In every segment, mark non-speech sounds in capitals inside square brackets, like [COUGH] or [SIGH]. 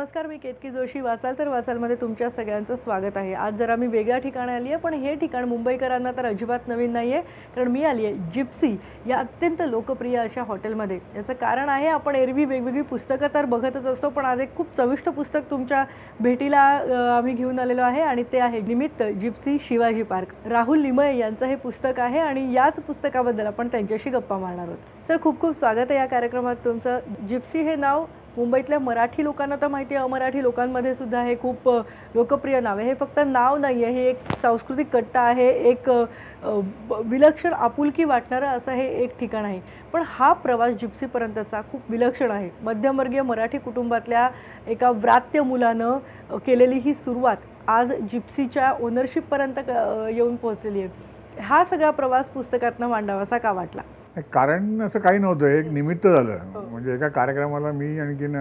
नमस्कार मी केतकी जोशी. वाचाल तर वाचालमध्ये तुमच्या सगळ्यांचं स्वागत आहे. आज जरा मी वेगळ्या ठिकाणी आली आहे पण हे ठिकाण मुंबईकरांना तर अजिबात नवीन नाही आहे कारण मी आली आहे जिप्सी या अत्यंत लोकप्रिय अशा हॉटेलमध्ये. याचं कारण आहे आपण एरवी वेगवेगळी पुस्तकं तर बघतच असतो पण आज एक खूप चविष्ट पुस्तक तुमच्या भेटीला आम्ही घेऊन आलेलो आहे आणि ते आहे निमित्त जिप्सी शिवाजी पार्क. राहुल लिमये यांचं हे पुस्तक आहे आणि याच पुस्तकाबद्दल आपण त्यांच्याशी गप्पा मारणार आहोत. सर खूप खूप स्वागत आहे या कार्यक्रमात तुमचं. जिप्सी हे नाव मुंबईतल्या मराठी लोकांना तर माहिती आहे अमराठी लोकांमध्ये सुद्धा हे खूप लोकप्रिय नाव आहे. हे फक्त नाव नाही आहे हे एक सांस्कृतिक कट्टा आहे एक ब- विलक्षण आपुलकी वाटणारं असं हे एक ठिकाण आहे. पण हा प्रवास जिप्सीपर्यंतचा खूप विलक्षण आहे. मध्यमवर्गीय मराठी कुटुंबातल्या एका व्रात्य मुलानं केलेली ही सुरुवात आज जिप्सीच्या ओनरशिपपर्यंत क- येऊन पोहोचलेली आहे. हा सगळा प्रवास पुस्तकातनं मांडावासा का वाटला? कारण असं काही नव्हतं. एक निमित्त हो. झालं म्हणजे एका कार्यक्रमाला मी आणखीन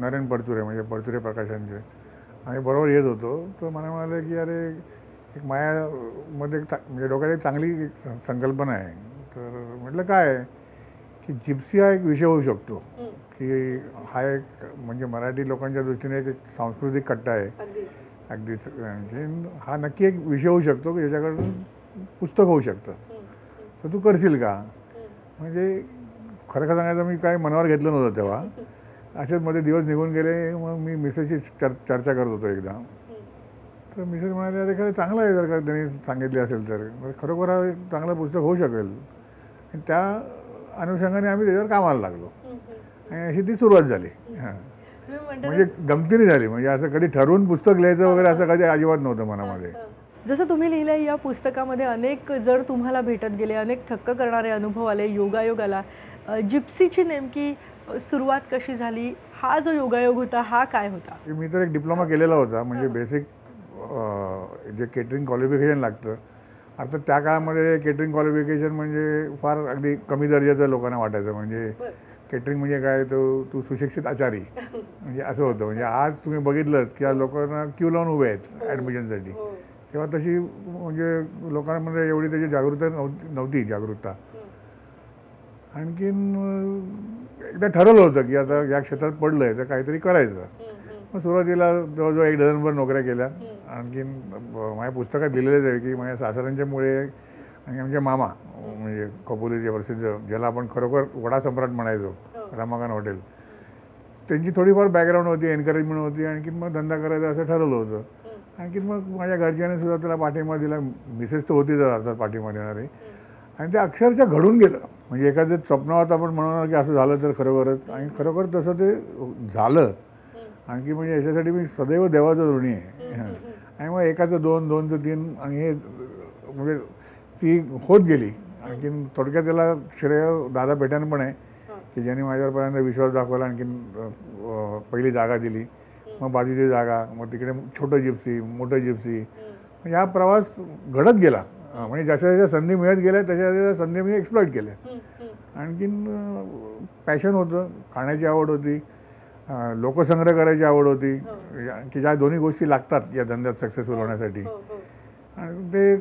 नरेन परचुरे म्हणजे परचुरे प्रकाशांचे. आणि बरोबर येत होतो. तर मला म्हणाले की अरे एक मायामध्ये एक म्हणजे डोक्यात एक चांगली संकल्पना आहे. तर म्हटलं काय की जिप्सी हा एक विषय होऊ शकतो. की हा एक म्हणजे मराठी लोकांच्या दृष्टीने एक एक सांस्कृतिक कट्टा आहे. अगदीच. आणखीन हा नक्की एक विषय होऊ शकतो की ज्याच्याकडून पुस्तक होऊ शकतं. तर तू करशील का? म्हणजे खरं खरं सांगायचं मी काय मनावर घेतलं नव्हतं तेव्हा. अशाच मध्ये दिवस निघून गेले मग मी मिसेसची चर चर्चा करत होतो एकदा. तर मिसेस म्हणाले अरे खरं चांगलं आहे जर का त्यांनी सांगितले असेल तर. खरोखर हा एक चांगलं पुस्तक होऊ शकेल. आणि त्या अनुषंगाने आम्ही त्याच्यावर कामाला लागलो. आणि अशी ती सुरुवात झाली. हां. म्हणजे गमतीने झाली. म्हणजे असं कधी ठरवून पुस्तक लिहायचं वगैरे असं कधी अजिबात नव्हतं मनामध्ये. जसं तुम्ही लिहिलं या पुस्तकामध्ये अनेक जण तुम्हाला भेटत गेले अनेक थक्क करणारे अनुभव आले योगायोग आला अ, जिप्सीची नेमकी सुरुवात कशी झाली? हा जो योगायोग होता हा काय होता? मी तर एक डिप्लोमा केलेला होता म्हणजे बेसिक जे केटरिंग क्वालिफिकेशन लागतं. अर्थात त्या काळामध्ये केटरिंग क्वालिफिकेशन म्हणजे फार अगदी कमी दर्जाचं लोकांना वाटायचं. म्हणजे केटरिंग म्हणजे काय? तो तू सुशिक्षित आचारी. [LAUGHS] म्हणजे असं होतं. म्हणजे आज तुम्ही बघितलं की आज लोकांना क्यू लावून उभे आहेत ॲडमिशनसाठी तेव्हा तशी म्हणजे लोकांमध्ये एवढी त्याची जागरूकता नव्हती नव्हती जागरूकता. आणखीन एकदा ठरवलं होतं की आता या क्षेत्रात पडलं आहे तर काहीतरी करायचं. मग सुरुवातीला जवळजवळ एक डझनभर नोकऱ्या केल्या. आणखीन माझ्या पुस्तकात लिहिलेलंच आहे की माझ्या सासऱ्यांच्यामुळे आणि आमचे मामा म्हणजे कपोलीचे प्रसिद्ध ज्याला आपण खरोखर वडा सम्राट म्हणायचो रमाकांत हॉटेल. त्यांची थोडीफार बॅकग्राऊंड होती एनकरेजमेंट होती आणखीन मग धंदा करायचा असं ठरवलं होतं. आणखीन मग माझ्या घरच्याने सुद्धा त्याला पाठिंबा दिला. मिसेस तर होतीच अर्थात पाठिंबा देणारी. आणि ते अक्षरशः घडून गेलं. म्हणजे एखादं स्वप्नावत आपण म्हणणार की असं झालं तर खरोखरच. आणि खरोखर तसं ते झालं. आणखी म्हणजे याच्यासाठी मी सदैव देवाचं ऋणी आहे. आणि मग एकाचं दोन दोनचं तीन आणि हे म्हणजे ती होत गेली. आणखीन थोडक्यात त्याला श्रेय दादा पेट्यानं पण आहे की ज्यांनी माझ्यावरपर्यंत विश्वास दाखवला आणखीन पहिली जागा दिली. मग बाजूची जागा मग तिकडे छोटं जिप्सी मोठं जिप्सी म्हणजे हा प्रवास घडत गेला. म्हणजे जशा जशा संधी मिळत गेल्या तशा तशा संधी मी एक्सप्लॉईट केल्या. आणखीन पॅशन होतं खाण्याची आवड होती. लोकसंग्रह करायची आवड होती. या- की ज्या दोन्ही गोष्टी लागतात या धंद्यात सक्सेसफुल होण्यासाठी. आणि ते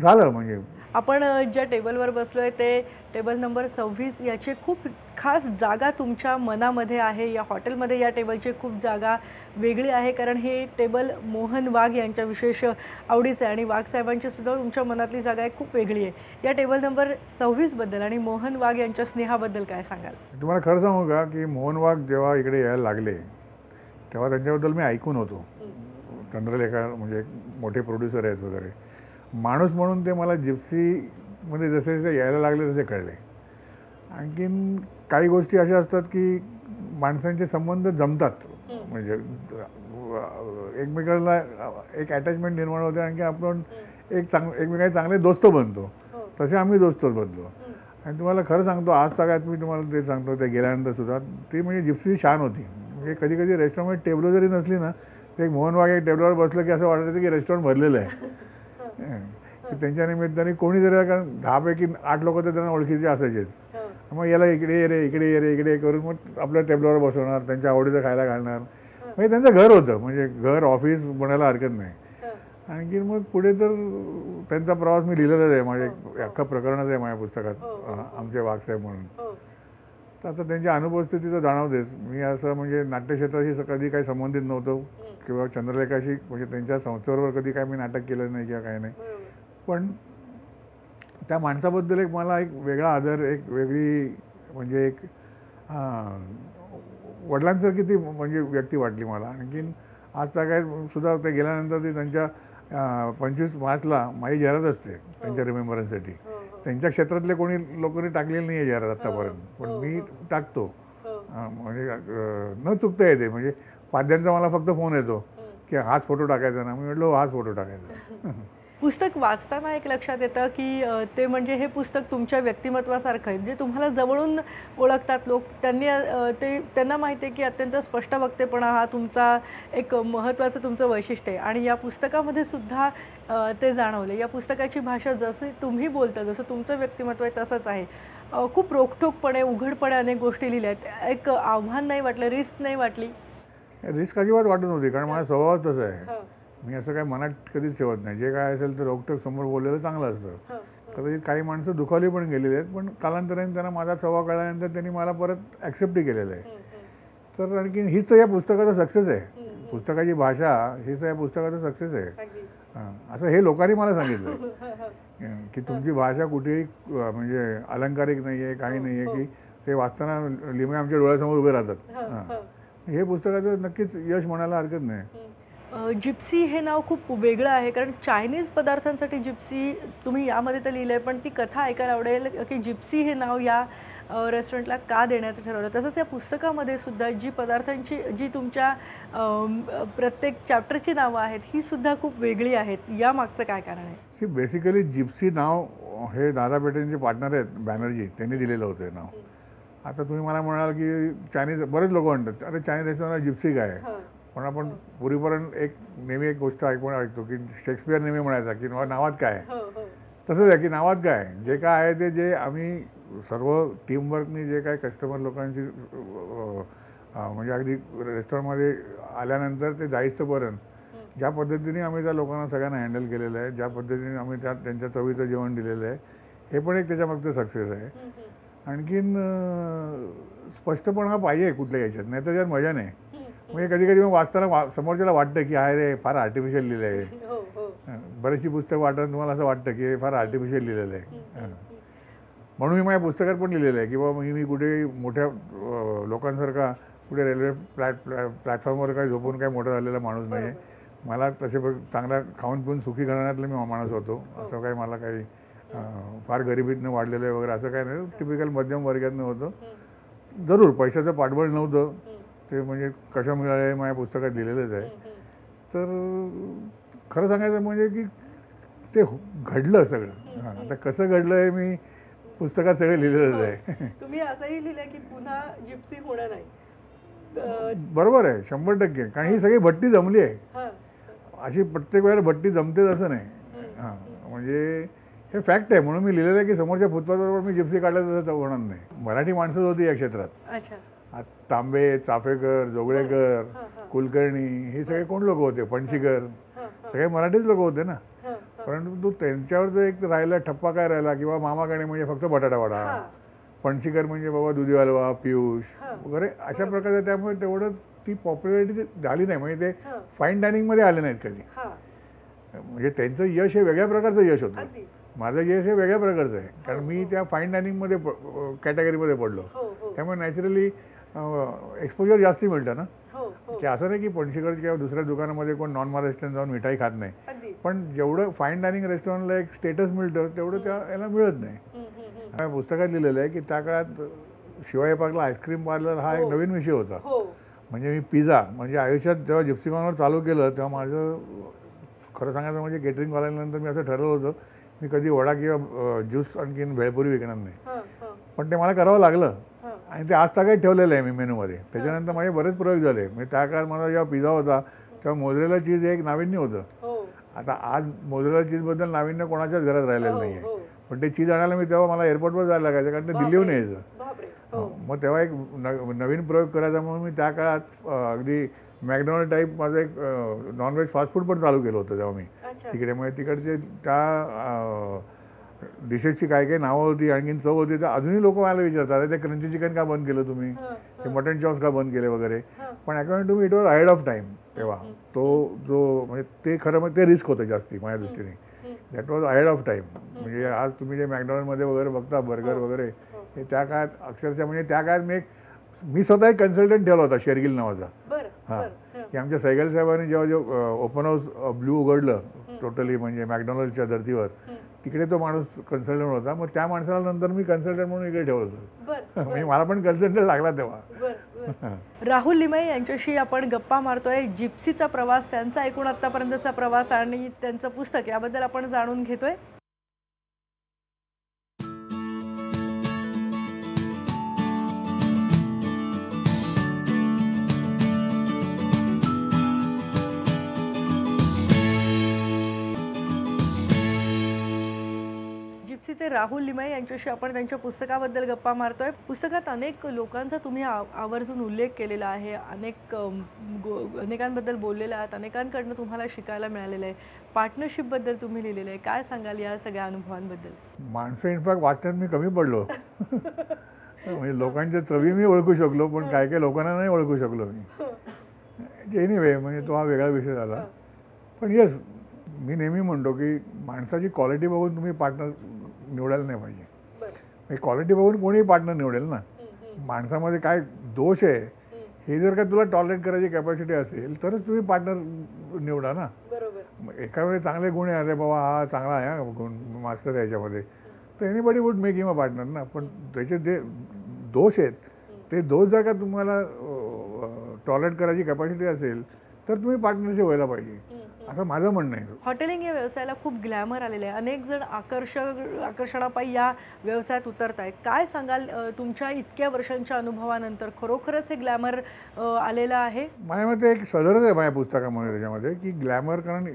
झालं म्हणजे आपण ज्या टेबलवर बसलोय ते टेबल नंबर सव्वीस याची खूप खास जागा तुमच्या मनामध्ये आहे. या हॉटेलमध्ये या टेबलची खूप जागा वेगळी आहे कारण हे टेबल मोहन वाघ यांच्या विशेष आवडीचं आहे आणि वाघ साहेबांची सुद्धा तुमच्या मनातली जागा आहे खूप वेगळी आहे. या टेबल नंबर सव्वीसबद्दल आणि मोहन वाघ यांच्या स्नेहाबद्दल काय सांगाल? तुम्हाला खरं सांगू का की मोहन वाघ जेव्हा इकडे यायला लागले तेव्हा त्यांच्याबद्दल मी ऐकून होतो. चंद्रलेखा म्हणजे मोठे प्रोड्युसर आहेत वगैरे. माणूस म्हणून ते मला जिप्सीमध्ये जसे जसे यायला लागले तसे कळले. आणखीन काही गोष्टी अशा असतात की माणसांचे संबंध जमतात. म्हणजे एकमेकाला एक अटॅचमेंट निर्माण होते आणखी आपण एक चांग एकमेकांचे चांगले दोस्त बनतो. तसे आम्ही दोस्त बनलो आणि तुम्हाला खरं सांगतो आज तागात मी तुम्हाला ते सांगतो ते गेल्यानंतर सुद्धा ती म्हणजे जिप्सी छान होती. म्हणजे कधी कधी रेस्टॉरंटमध्ये टेबल जरी नसली ना ते एक मोहन वाघ एक टेबलावर बसलं की असं वाटायचं की रेस्टॉरंट भरलेलं आहे. हं. [LAUGHS] की त्यांच्या निमित्ताने कोणी जरी कारण दहापैकी आठ लोक तर त्यांना ओळखीचे असायचेच. मग याला इकडे ये रे इकडे ये रे इकडे करून मग आपल्या टेबलावर बसवणार त्यांच्या आवडीचं खायला घालणार. म्हणजे त्यांचं घर होतं म्हणजे घर ऑफिस बनायला हरकत नाही. आणखी मग पुढे तर त्यांचा प्रवास मी लिहिलेलाच आहे माझ्या अख्खं प्रकरणच आहे माझ्या पुस्तकात आमचे वाघसाहेब म्हणून. तर आता त्यांच्या अनुपस्थितीचं जाणवतेच मी असं म्हणजे नाट्यक्षेत्राशी कधी काही संबंधित नव्हतो. किंवा चंद्रलेखाशी म्हणजे त्यांच्या संस्थेबरोबर कधी काय मी नाटक केलं नाही किंवा काही नाही. पण त्या माणसाबद्दल एक मला एक वेगळा आदर एक वेगळी म्हणजे एक वडिलांसारखी ती म्हणजे व्यक्ती वाटली मला. आणखीन आज त्या काय सुद्धा ते गेल्यानंतर ती त्यांच्या पंचवीस मार्चला माझी जाहिरात असते त्यांच्या रिमेंबरन्ससाठी त्यांच्या क्षेत्रातले कोणी लोकांनी टाकलेली नाही आहे जाहिरात आत्तापर्यंत. पण मी टाकतो. अं, म्हणजे न चुकता येते. म्हणजे पाद्यांचा मला फक्त फोन येतो की हाच फोटो टाकायचा ना. मी म्हटलं "हो, हाच फोटो टाकायचा. [LAUGHS] पुस्तक वाचताना एक लक्षात येतं की ते म्हणजे हे पुस्तक तुमच्या व्यक्तिमत्वासारखं आहे. जे तुम्हाला जवळून ओळखतात लोक त्यांनी ते त्यांना माहिती आहे की अत्यंत स्पष्ट वक्तेपणा हा तुमचा एक महत्त्वाचं तुमचं वैशिष्ट्य आहे. आणि या पुस्तकामध्ये सुद्धा ते जाणवले या पुस्तकाची भाषा जशी तुम्ही बोलता जसं तुमचं व्यक्तिमत्व आहे तसंच आहे. खूप रोखठोकपणे उघडपणे अनेक गोष्टी लिहिल्या आहेत. एक आव्हान नाही वाटलं रिस्क नाही वाटली. रिस्क अजिबात वाटत नव्हती कारण माझा स्वभावच तसा आहे. मी असं काय मनात कधीच ठेवत नाही. जे काय असेल ते रोखटोक समोर बोललेलं चांगलं असतं. कदाचित काही माणसं दुखावली पण गेलेली आहेत पण कालांतराने त्यांना माझा स्वभाव कळल्यानंतर त्यांनी मला परत ॲक्सेप्टही केलेलं आहे. तर आणखी हीच तर या पुस्तकाचा सक्सेस आहे. पुस्तकाची भाषा हीच या पुस्तकाचा सक्सेस आहे. हां असं हे लोकांनी मला सांगितलं. [LAUGHS] की तुमची भाषा कुठेही म्हणजे अलंकारिक नाही आहे काही नाही आहे की ते वाचताना लिमे आमच्या डोळ्यासमोर उभे राहतात. हां हे. पुस्तकाचं नक्कीच यश म्हणायला हरकत नाही. जिप्सी हे नाव खूप वेगळं आहे कारण चायनीज पदार्थांसाठी जिप्सी तुम्ही यामध्ये तर लिहिलं आहे पण ती कथा ऐकायला आवडेल की जिप्सी हे नाव या रेस्टॉरंटला का देण्याचं ठरवलं? तसंच या पुस्तकामध्ये सुद्धा जी पदार्थांची जी तुमच्या प्रत्येक चॅप्टरची नावं आहेत ही सुद्धा खूप वेगळी आहेत. या मागचं काय कारण आहे? सी बेसिकली जिप्सी नाव हे दादा पेटेंचे पार्टनर आहेत बॅनर्जी. त्यांनी दिलेलं होतं हे नाव. आता तुम्ही मला म्हणाल की चायनीज बरेच लोक म्हणतात अरे चायनीज रेस्टॉरंट जिप्सी काय आहे?" पण आपण पूर्वीपर्यंत एक नेहमी एक गोष्ट ऐकून ऐकतो की शेक्सपियर नेहमी म्हणायचा की "नावा- नावात काय आहे?" तसंच आहे की नावात काय? जे काय आहे ते जे आम्ही सर्व टीमवर्कनी जे काय कस्टमर लोकांची म्हणजे अगदी रेस्टॉरंटमध्ये आल्यानंतर ते जाईस्तपर्यंत ज्या पद्धतीने आम्ही त्या लोकांना सगळ्यांना हँडल केलेलं आहे ज्या पद्धतीने आम्ही त्या त्यांच्या चवीचं जेवण दिलेलं आहे हे पण एक त्याच्यामागचं सक्सेस आहे. आणखीन स्पष्टपणा पाहिजे कुठल्या याच्यात नाही तर त्यात मजा नाही. म्हणजे कधी कधी मग वाचताना वा समोरच्याला वाटतं की आहे रे फार आर्टिफिशियल लिहिलं आहे हं, बरीचशी पुस्तकं वाटत तुम्हाला असं वाटतं की हे फार आर्टिफिशियल लिहिलेलं आहे हं. म्हणून मी माझ्या पुस्तकात पण लिहिलेलं आहे की बाबा मी मी कुठे मोठ्या लोकांसारखा कुठे रेल्वे प्लॅट प्लॅ प्लॅटफॉर्मवर काही झोपून काही मोठा झालेला माणूस नाही. आहे मला तसे चांगला खाऊन पिऊन सुखी घराण्यातला मी माणूस होतो. असं काही मला काही फार गरिबीतनं वाढलेलं आहे वगैरे असं काही नाही. टिपिकल मध्यम वर्गातनं होतं. जरूर पैशाचं पाठबळ नव्हतं. ते म्हणजे कशा मिळाले हे माझ्या पुस्तकात लिहिलेलंच आहे. तर खरं सांगायचं म्हणजे की ते हो- घडलं सगळं. हां आता कसं घडलं हे मी पुस्तकात सगळं लिहिलेलंच आहे. [LAUGHS] तुम्ही असंही लिहिलं की पुन्हा जिप्सी होणार नाही. बरोबर आहे शंभर टक्के. कारण ही सगळी भट्टी जमली आहे. हां. अशी प्रत्येक वेळेला भट्टी जमतेच असं नाही. हां म्हणजे हे फॅक्ट आहे. म्हणून मी लिहिलेलं आहे की समोरच्या फुटपाथवर मी जिप्सी काढलं तसं होणार नाही. मराठी माणसंच होती या क्षेत्रात. तांबे चाफेकर जोगळेकर हां, हां. कुलकर्णी हे सगळे कोण लोक होते? फणशीकर हां, सगळे मराठीच लोक होते ना? हां, हां. परंतु त्यांच्यावर जो एक राहिला ठप्पा काय राहिला किंवा मामाकडे म्हणजे फक्त बटाटा वडा. हां. पणशीकर म्हणजे बाबा दुधी हलवा पियुष हां. वगैरे अशा प्रकारचं त्यामुळे तेवढं ती पॉप्युलॅरिटी झाली नाही. म्हणजे ते हां. फाईन डायनिंगमध्ये आले नाहीत कधी. हां. म्हणजे त्यांचं यश हे वेगळ्या प्रकारचं यश होतं. माझं यश हे वेगळ्या प्रकारचं आहे. कारण मी त्या फाईन डायनिंगमध्ये कॅटेगरीमध्ये पडलो. हो हो. त्यामुळे नॅचरली एक्सपोजर जास्ती मिळतं ना? हो हो. की असं नाही की पणशीकर किंवा दुसऱ्या दुकानामध्ये कोण नॉन महाराष्ट्रीयन जाऊन मिठाई खात नाही. पण जेवढं फाईन डायनिंग रेस्टॉरंटला एक स्टेटस मिळतं तेवढं त्या याला मिळत नाही. पुस्तकात लिहिलेलं आहे की त्या काळात शिवाजी पार्कला आईस्क्रीम पार्लर हा एक हो. नवीन विषय होता. म्हणजे मी पिझ्झा म्हणजे आयुष्यात जेव्हा जिप्सीकॉनवर चालू केलं तेव्हा माझं खरं सांगायचं म्हणजे केटरिंग वाल्यानंतर मी असं ठरवलं होतं मी कधी वडा किंवा ज्यूस आणखीन भेळपुरी विकणार नाही. पण ते मला करावं लागलं. आणि ते आज तागायत ठेवलेलं आहे मी मेनूमध्ये. त्याच्यानंतर माझे बरेच प्रयोग झाले. म्हणजे त्या काळात मला जेव्हा पिझ्झा होता तेव्हा मोजरेला चीज हे एक नाविन्य होतं. हो. आता आज मोजरेला चीजबद्दल नाविन्य कोणाच्याच घरात राहिलेलं हो, नाही आहे हो. पण ते चीज आणायला मी तेव्हा मला एअरपोर्टवर जायला लागायचं कारण ते दिल्लीहून. यायचं. मग तेव्हा एक नवीन प्रयोग करायचा म्हणून मी त्या काळात अगदी मॅकडॉनल्ड टाईप माझं एक नॉनव्हेज फास्ट फूड पण चालू केलं होतं तेव्हा मी. तिकडे म्हणजे तिकडचे त्या डिशेसची काय काय नावं होती आणखीन चव होती तर अजूनही लोक मला विचारतात अरे ते क्रंची चिकन का बंद केलं तुम्ही? ते मटन चॉप्स का बंद केले वगैरे? पण according to me it was ahead of time तेव्हा. तो जो म्हणजे ते खरं म्हणजे ते रिस्क होतं जास्ती माझ्या दृष्टीने. That was ahead of time म्हणजे आज तुम्ही जे मॅकडॉनल्डमध्ये वगैरे बघता बर्गर वगैरे हे. त्या काळात अक्षरशः म्हणजे त्या काळात मी एक मी स्वतः एक कन्सल्टंट ठेवला होता शेरगिल नावाचा. हां. की आमच्या सैगल साहेबांनी जेव्हा जे ओपन हाऊस ब्ल्यू उघडलं टोटली म्हणजे मॅकडॉनल्डच्या धर्तीवर तिकडे तो माणूस कन्सल्टंट होता. मग त्या माणसाला नंतर मी कन्सल्टंट म्हणून इकडे ठेवलं होतं. बरं [LAUGHS] म्हणजे मला पण कन्सल्टंट लागला तेव्हा. बरं [LAUGHS] राहुल लिमये यांच्याशी आपण गप्पा मारतोय. जिप्सीचा प्रवास त्यांचा एकूण आतापर्यंतचा प्रवास आणि त्यांचं पुस्तक याबद्दल आपण जाणून घेतोय. जिप्सीचे राहुल लिमये यांच्याशी आपण त्यांच्या पुस्तकाबद्दल गप्पा मारतोय. पुस्तकात अनेक लोकांचा तुम्ही आव- आवर्जून उल्लेख केलेला आहे. अनेक अनेकांबद्दल बोललेले आहात. अनेकांकडनं तुम्हाला शिकायला मिळालेलं आहे. पार्टनरशिपबद्दल तुम्ही लिहिलेलं आहे. काय सांगाल या सगळ्या अनुभवांबद्दल? माणसं इनफॅक्ट वाचण्यात मी कमी पडलो. म्हणजे लोकांच्या चवी मी ओळखू शकलो पण काय काय लोकांना नाही ओळखू शकलो मी. [LAUGHS] एनिवे म्हणजे तो हा वेगळा विषय झाला. पण येस मी नेहमी म्हणतो की माणसाची क्वालिटी बघून तुम्ही पार्टनर निवडायला नाही पाहिजे. म्हणजे क्वालिटी बघून कोणीही पार्टनर निवडेल ना. माणसामध्ये काय दोष आहे हे जर का तुला टॉलरेट करायची कॅपॅसिटी असेल तरच तुम्ही पार्टनर निवडा ना. एका वेळी चांगले गुण आहे अरे बाबा हा चांगला आहे हा गुण मास्तर आहे याच्यामध्ये. तर anybody would make him a partner ना. पण त्याचे जे दोष आहेत ते दोष जर का तुम्हाला टॉलरेट करायची कॅपॅसिटी असेल तर तुम्ही पार्टनरशिप व्हायला पाहिजे. असं माझं म्हणणं आहे. हॉटेलिंग या व्यवसायाला खूप ग्लॅमर आलेलं आहे. अनेक जण आकर्षक आकर्षणापायी या व्यवसायात उतरत आहेत काय सांगाल तुमच्या इतक्या वर्षांच्या अनुभवानंतर खरोखरच हे ग्लॅमर आलेलं आहे? माझ्या मते एक सदरच आहे माझ्या पुस्तकामध्ये त्याच्यामध्ये की ग्लॅमर कारण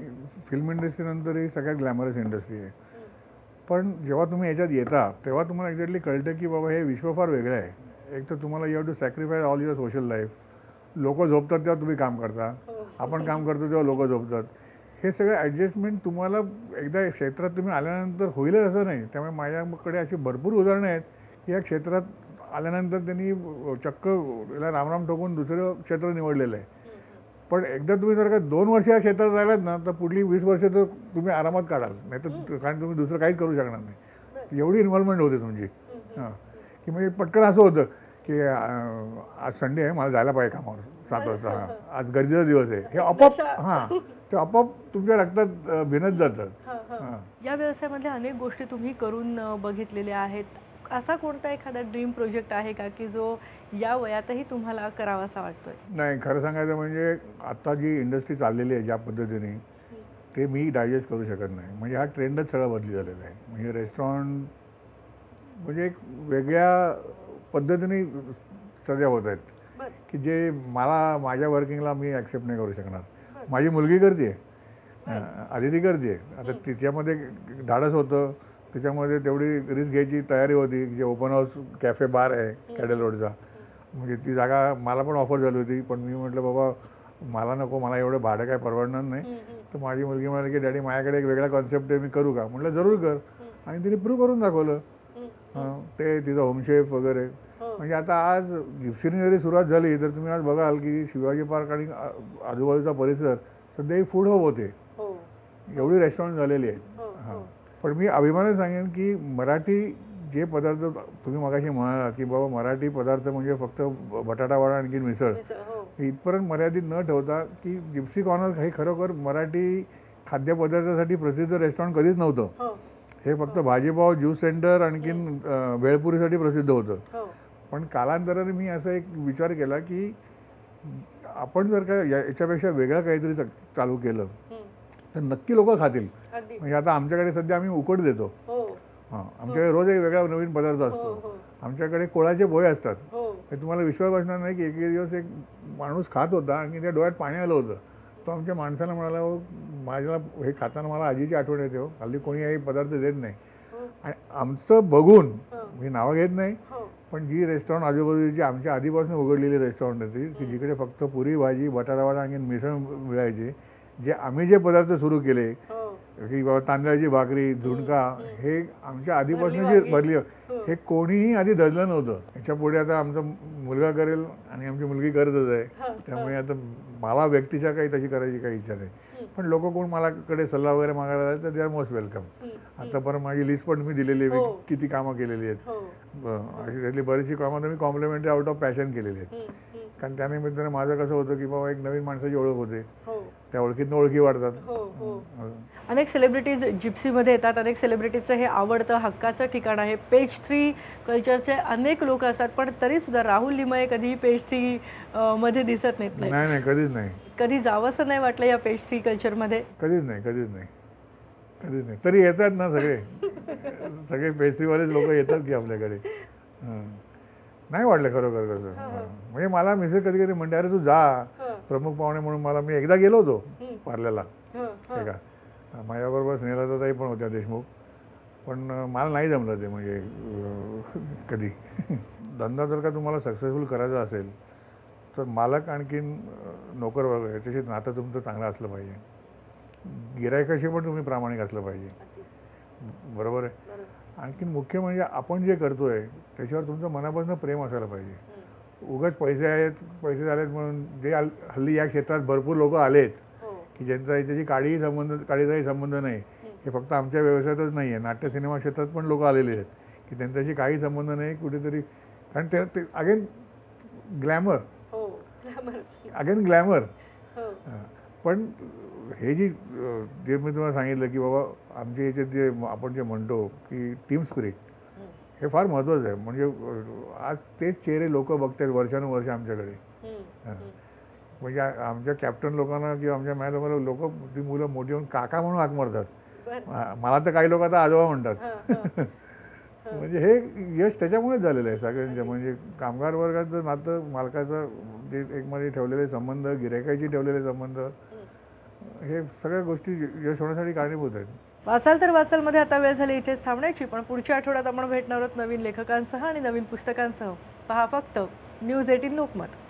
फिल्म इंडस्ट्रीनंतर ही सगळ्यात ग्लॅमरस इंडस्ट्री आहे. पण जेव्हा तुम्ही याच्यात येता तेव्हा तुम्हाला एक्झॅक्टली कळतं की बाबा हे विश्व फार वेगळं आहे. एक तर तुम्हाला you have to sacrifice all your social life लोक झोपतात तेव्हा तुम्ही काम करता. आपण काम करतो तेव्हा लोक झोपतात. हे सगळं ॲडजस्टमेंट तुम्हाला एकदा क्षेत्रात तुम्ही आल्यानंतर होईलच असं नाही. त्यामुळे माझ्याकडे अशी भरपूर उदाहरणं आहेत की या क्षेत्रात आल्यानंतर त्यांनी चक्क याला रामराम ठोकून दुसरं क्षेत्र निवडलेलं आहे. पण एकदा तुम्ही जर का दोन वर्ष या क्षेत्रात राहिलात ना तर पुढली वीस वर्ष तर तुम्ही आरामात काढाल. नाही तर कारण तुम्ही दुसरं काहीच करू शकणार नाही. एवढी इन्व्हॉल्वमेंट होते तुमची. हां. की म्हणजे पटकन असं होतं की आज संडे आहे मला जायला पाहिजे कामावर सात वाजता. हां. आज गरजेचा दिवस आहे. हे आपोआप हां. ते आपोआप तुमच्या रक्तात भिनत जातं. हां या व्यवसायामधल्या अनेक गोष्टी तुम्ही करून अ, बघितलेल्या आहेत. असा कोणता एखादा ड्रीम प्रोजेक्ट आहे का की जो या वयातही तुम्हाला करावासा वाटतोय? नाही खरं सांगायचं म्हणजे आता जी इंडस्ट्री चाललेली आहे ज्या पद्धतीने ते मी डायजेस्ट करू शकत नाही. म्हणजे हा ट्रेंडच सगळा बदली झालेला आहे. म्हणजे रेस्टॉरंट म्हणजे एक वेगळ्या पद्धतीने सध्या होत आहेत. की जे मला माझ्या वर्किंगला मी ॲक्सेप्ट नाही करू शकणार. माझी मुलगी करते. आदिती करते. आता तिच्यामध्ये धाडस होतं. त्याच्यामध्ये तेवढी रिस्क घ्यायची तयारी होती. जे ओपन हाऊस कॅफे बार आहे कॅडल रोडचा म्हणजे ती जागा मला पण ऑफर झाली होती. पण मी म्हटलं बाबा मला नको. मला एवढं भाडं काय परवडणार नाही. तर माझी मुलगी म्हणाली की डॅडी माझ्याकडे एक वेगळा कॉन्सेप्ट आहे. मी करू का? म्हटलं जरूर कर. आणि तिने प्रूव्ह करून दाखवलं. ते तिचं होमशेफ वगैरे. म्हणजे आता आज जिप्सीने जरी सुरुवात झाली तर तुम्ही आज बघाल की शिवाजी पार्क आणि आजूबाजूचा परिसर सध्या एक फूड हब होते. हो. एवढी रेस्टॉरंट झालेली आहेत. हां पण मी अभिमानाने सांगेन की मराठी जे पदार्थ तुम्ही मगाशी म्हणालात की बाबा मराठी पदार्थ म्हणजे फक्त बटाटा वडा आणखी मिसळ. हो. इथपर्यंत मर्यादित न ठेवता की जिप्सी कॉर्नर हे खरोखर मराठी खाद्यपदार्थासाठी प्रसिद्ध रेस्टॉरंट कधीच नव्हतं. हो. हे फक्त भाजीपाव ज्यूस सेंटर आणखीन भेळपुरीसाठी प्रसिद्ध होतं. हो. पण कालांतराने मी असा एक विचार केला की आपण जर का याच्यापेक्षा वेगळं काहीतरी चालू केलं तर नक्की लोक खातील. म्हणजे आता आमच्याकडे सध्या आम्ही उकड देतो. हो. हां आमच्याकडे रोज एक वेगळा नवीन पदार्थ असतो. आमच्याकडे कोळाचे पोहे असतात. हो. हे तुम्हाला विश्वास बसणार नाही की एक दिवस एक माणूस खात होता आणि त्या डोळ्यात पाणी आलं होतं. तो आमच्या माणसाला म्हणाला "हो, माझ्याला हे खाताना मला आजीची आठवण येते हो. हल्ली कोणी हे पदार्थ देत नाही. आणि आमचं बघून मी नावं घेत नाही. हो. पण जी रेस्टॉरंट आजूबाजूची आमच्या आधीपासून उघडलेली रेस्टॉरंट होती की जिकडे फक्त पुरी भाजी बटाटावाडा आणि मिसळ मिळायची जे आम्ही जे पदार्थ सुरू केले हो. की बाबा तांदळाची भाकरी झुणका हे आमच्या आधीपासून जी भरली हे. कोणीही आधी धरलं नव्हतं. याच्यापुढे आता आमचा मुलगा करेल आणि आमची मुलगी करतच आहे. त्यामुळे आता मला व्यक्तीच्या काही तशी करायची काही इच्छा नाही. पण लोक कोण मला कडे सल्ला वगैरे मागायला तर दे आर मोस्ट वेलकम. आतापर्यंत माझी लिस्ट पण मी दिलेली आहे मी हो. किती कामं केलेली आहेत. हो. अशी त्यातली बरीचशी कामं तर मी कॉम्प्लिमेंटरी आउट ऑफ पॅशन केलेली आहेत. कारण त्यानिमित्ताने माझं कसं होतं की बाबा एक नवीन माणसाची ओळख होते. हो. त्या ओळखीतनं ओळखी वाढतात. अनेक सेलिब्रिटीज जिप्सीमध्ये येतात अनेक सेलिब्रिटीजचं हे आवडतं हक्काचं ठिकाण आहे. पेज थ्री कल्चरचे अनेक लोक असतात पण तरीसुद्धा राहुल लिमये कधीही पेज थ्री मध्ये दिसत नाहीत. नाही नाही नाही कधीच नाही. कधी जावंसं नाही वाटलं या पेज थ्री कल्चरमध्ये कधीच नाही कधीच नाही. कधीच नाही. तरी येतात ना सगळे. सगळे पेस्ट्रीवालेच लोक येतात की आपल्याकडे. हं. नाही वाटलं खरोखर कसं हं. म्हणजे मला मिसेस कधी कधी म्हणते अरे तू जा. प्रमुख पाहुणे म्हणून मला मी एकदा गेलो होतो पार्ल्याला हे का? माझ्याबरोबर स्नेहलताताई पण होत्या देशमुख. पण मला नाही जमलं ते म्हणजे कधी. [LAUGHS] धंदा जर का तुम्हाला सक्सेसफुल करायचा असेल तर मालक आणखीन नोकर वगैरे याच्याशी नातं तुमचं चांगलं असलं पाहिजे. गिरायकाशी पण तुम्ही प्रामाणिक असलं पाहिजे. बरोबर आहे? आणखीन मुख्य म्हणजे आपण जे करतोय त्याच्यावर तुमचं मनापासून प्रेम असायला पाहिजे. उगाच पैसे आहेत पैसे झालेत म्हणून जे हल- हल्ली या क्षेत्रात भरपूर लोक आलेत हो. की ज्यांचा याच्याशी काळीही संबंध काळीचाही संबंध नाही. हे फक्त आमच्या व्यवसायातच नाही आहे. नाट्य सिनेमा क्षेत्रात पण लोक आलेले आहेत की त्यांच्याशी काही संबंध नाही कुठेतरी कारण ते अगेन ग्लॅमर अगेन ग्लॅमर हो. पण हे जी जे मी तुम्हाला सांगितलं की बाबा आमच्या याच्यात जे आपण जे म्हणतो की टीम स्पिरिट हे फार महत्त्वाचं आहे. म्हणजे आज तेच चेहरे लोक बघतात वर्षानुवर्ष आमच्याकडे. म्हणजे आमच्या कॅप्टन लोकांना किंवा आमच्या मॅ लोकांना लोक ती मुलं मोठी होऊन काका म्हणून हाक मारतात. मला तर काही लोक आता आजोबा म्हणतात. [LAUGHS] म्हणजे हे यश त्याच्यामुळेच झालेलं आहे सगळ्यांच्या. म्हणजे कामगार वर्गाचं नातं मालकाचं जे एकमध्ये ठेवलेले संबंध गिरायकाशी ठेवलेले संबंध हे सगळ्या गोष्टी यश होण्यासाठी कारणीभूत आहेत. वाचाल तर वाचालमध्ये. आता वेळ झाली इथेच थांबण्याची पण पुढच्या आठवड्यात आपण भेटणार आहोत नवीन लेखकांसह आणि नवीन पुस्तकांसह. पहा फक्त न्यूज एटीन लोकमत.